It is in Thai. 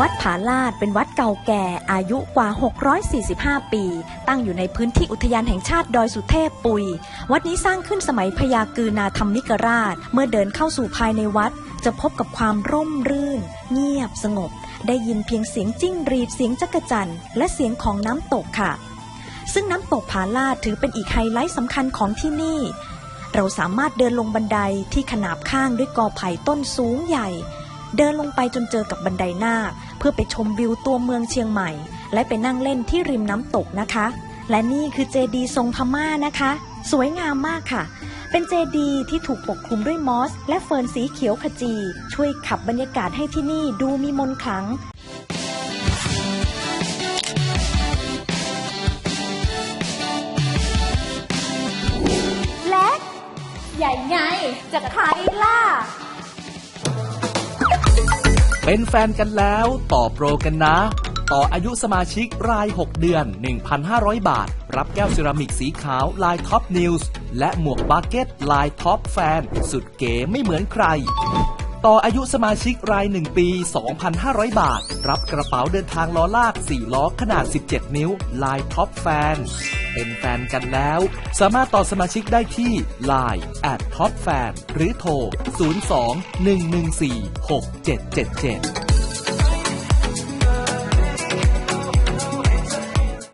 วัดผาลาดเป็นวัดเก่าแก่อายุกว่า 645 ปี ตั้งอยู่ในพื้นที่อุทยานแห่งชาติดอยสุเทพปุย วัดนี้สร้างขึ้นสมัยพญากือนาธรรมิกราช เมื่อเดินเข้าสู่ภายในวัด จะพบกับความร่มรื่น เงียบสงบ ได้ยินเพียงเสียงจิ้งหรีดเสียงจักจั่นและเสียงของน้ำตกค่ะ ซึ่งน้ำตกผาลาดถือเป็นอีกไฮไลท์สำคัญของที่นี่ เราสามารถเดินลงบันไดที่ขนาบข้างด้วยกอไผ่ต้นสูงใหญ่ เดินลงไปจนเจอกับบันไดนาคเพื่อไปชมวิวตัวเมืองเชียงใหม่ และไปนั่งเล่นที่ริมน้ำตกนะคะ และนี่คือเจดีทรงพม่านะคะ สวยงามมากค่ะ เป็นเจดีที่ถูกปกคลุมด้วยมอส และเฟิร์นสีเขียวขจี ช่วยขับบรรยากาศให้ที่นี่ดูมีมนต์ขลังเล็กใหญ่ไงจะใครล่ะ เป็นแฟนกันแล้วต่อโปรกันนะ ต่ออายุสมาชิกราย 6 เดือน 1,500 บาท รับแก้วเซรามิกสีขาวลายท็อปนิวส์และหมวกบาเก็ตลายท็อปแฟน สุดเก๋ไม่เหมือนใคร ต่ออายุสมาชิกราย 1 ปี 2,500 บาท รับกระเป๋าเดินทางล้อลาก 4 ล้อขนาด 17 นิ้ว ลายท็อปแฟน เป็นแฟนกันแล้ว สามารถต่อสมาชิกได้ที่ Line at Top Fan หรือโทร 02 114 6777